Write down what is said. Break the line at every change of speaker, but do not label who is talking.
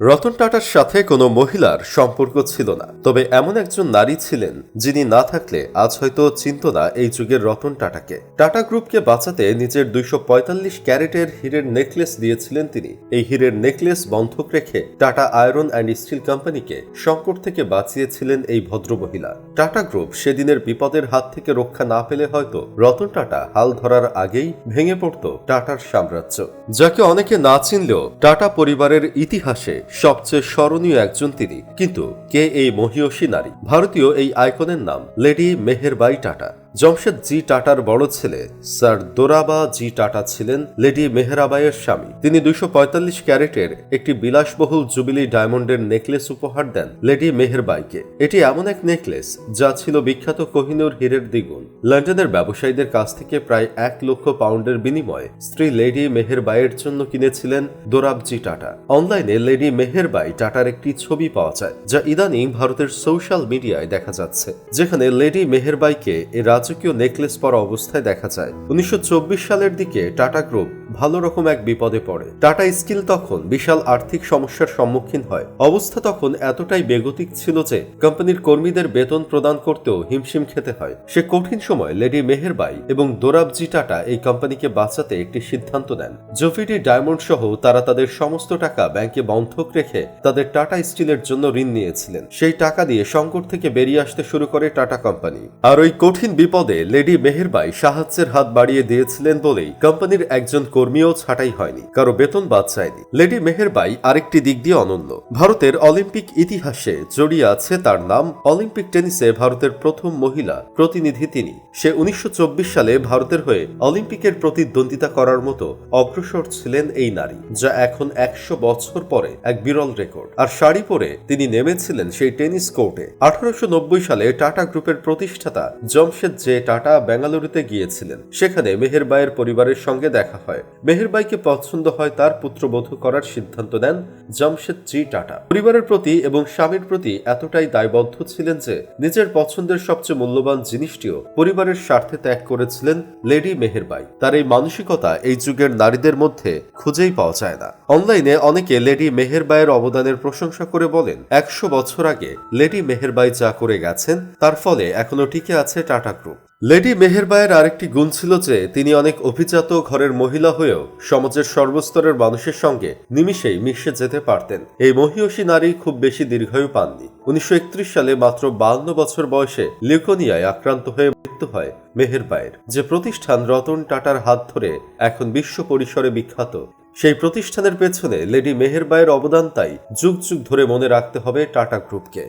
রতন টাটার সাথে কোনো মহিলার সম্পর্ক ছিল না। তবে এমন একজন নারী ছিলেন যিনি না থাকলে আজ হয়তো চিনত না এই যুগের রতন টাটাকে। টাটা গ্রুপকে বাঁচাতে নিজের দুইশো পঁয়তাল্লিশ ক্যারেটের হীরের নেকলেস দিয়েছিলেন তিনি। এই হীরের নেকলেস বন্ধক রেখে টাটা আয়রন অ্যান্ড স্টিল কোম্পানিকে সংকট থেকে বাঁচিয়েছিলেন এই ভদ্রমহিলা টাটা গ্রুপ সেদিনের বিপদের হাত থেকে রক্ষা না পেলে হয়তো রতন টাটা হাল ধরার আগেই ভেঙে পড়ত টাটার সাম্রাজ্য। যাকে অনেকে না চিনলেও টাটা পরিবারের ইতিহাসে সবচেয়ে স্মরণীয় একজন তিনি। কিন্তু কে এই মহিয়সী নারী? ভারতীয় এই আইকনের নাম, লেডি মেহেরবাই টাটা। জমশেদ জি টাটার বড় ছেলে, স্যার দোরাবা জি টাটা ছিলেন লেডি মেহরাবাইয়ের স্বামী। তিনি দুইশো পঁয়তাল্লিশ ক্যারেটের একটি বিলাসবহুল জুবিলি ডায়মন্ডের নেকলেস উপহার দেন লেডি মেহেরবাইকে। এটি এমন এক নেকলেস যা ছিল বিখ্যাত কোহিনুর হীরের দ্বিগুণ। লন্ডনের ব্যবসায়ীদের কাছ থেকে প্রায় এক লক্ষ পাউন্ডের বিনিময়ে স্ত্রী লেডি মেহেরবাইয়ের জন্য কিনেছিলেন দোরাবজি টাটা। অনলাইনে লেডি মেহেরবাই টাটার একটি ছবি পাওয়া যায়, যা ইদানিং ভারতের সোশ্যাল মিডিয়ায় দেখা যাচ্ছে, যেখানে লেডি মেহেরবাইকে এ রাজকীয় নেকলেস পরা অবস্থায় দেখা যায়। উনিশশো চব্বিশ সালের দিকে টাটা গ্রুপ ভালো রকম এক বিপদে পড়ে। টাটা স্কিল তখন বিশাল আর্থিক সমস্যার সম্মুখীন হয়। অবস্থা তখন এতটাই বেগতিক ছিল যে, কোম্পানির কর্মীদের বেতন প্রদান করতেও হিমশিম খেতে হয়। সে কঠিন সময় লেডি মেহেরবাই এবং দোরাবজি টাটা এই কোম্পানিকে বাঁচাতে একটি সিদ্ধান্ত নেন। জোফিডি ডায়মন্ড সহ তারা তাদের সমস্ত টাকা ব্যাংকে বন্ধক রেখে তাদের টাটা স্টিলের জন্য ঋণ নিয়েছিলেন। সেই টাকা দিয়ে সংকট থেকে বেরিয়ে আসতে শুরু করে টাটা কোম্পানি। আর ওই কঠিন বিপদে লেডি মেহেরবাই সাহায্যের হাত বাড়িয়ে দিয়েছিলেন বলেই কোম্পানির একজন কর্মীও ছাঁটাই হয়নি, কারও বেতন বাদ চায়নি লেডি মেহেরবাই আরেকটি দিক দিয়ে অনন্য। ভারতের অলিম্পিক ইতিহাসে জড়িয়ে আছে তার নাম অলিম্পিক টেনিসে ভারতের প্রথম মহিলা প্রতিনিধি তিনি। সে উনিশশো চব্বিশ সালে ভারতের হয়ে অলিম্পিকের প্রতিদ্বন্দ্বিতা করার মতো অগ্রসর ছিলেন এই নারী, যা এখন একশো বছর পরে এক বিরল রেকর্ড। আর শাড়ি পরে তিনি নেমেছিলেন সেই টেনিস কোর্টে। আঠারোশো নব্বই সালে টাটা গ্রুপের প্রতিষ্ঠাতা জমশেদ জে টাটা বেঙ্গালুরুতে গিয়েছিলেন। সেখানে মেহেরবাইয়ের পরিবারের সঙ্গে দেখা হয়। মেহেরবাইকে পছন্দ হয় তার পুত্রবধূ করার সিদ্ধান্ত নেন জমশেদ জি টাটা। পরিবারের প্রতি এবং স্বামীর প্রতি এতটাই দায়বদ্ধ ছিলেন যে নিজের পছন্দের সবচেয়ে মূল্যবান জিনিসটিও পরিবারের স্বার্থে ত্যাগ করেছিলেন লেডি মেহেরবাই তার এই মানসিকতা এই যুগের নারীদের মধ্যে খুঁজেই পাওয়া যায় না। অনলাইনে অনেকে লেডি মেহেরবাইয়ের অবদানের প্রশংসা করে বলেন, একশো বছর আগে লেডি মেহেরবাই যা করে গেছেন, তার ফলে এখনও টিকে আছে টাটা গ্রুপ। লেডি মেহেরবাইয়ের আরেকটি গুণ ছিল যে তিনি অনেক অভিজাত ঘরের মহিলা হয়েও সমাজের সর্বস্তরের মানুষের সঙ্গে নিমিষেই মিশে যেতে পারতেন। এই মহিয়সী নারী খুব বেশি দীর্ঘায়ু পাননি। উনিশশো একত্রিশ সালে মাত্র বান্ন বছর বয়সে লিউকোনিয়ায় আক্রান্ত হয়ে মৃত্যু হয় মেহেরবাইয়ের যে প্রতিষ্ঠান রতন টাটার হাত ধরে এখন বিশ্ব পরিসরে বিখ্যাত, সেই প্রতিষ্ঠানের পেছনে লেডি মেহেরবাইয়ের অবদান তাই যুগ যুগ ধরে মনে রাখতে হবে টাটা গ্রুপকে।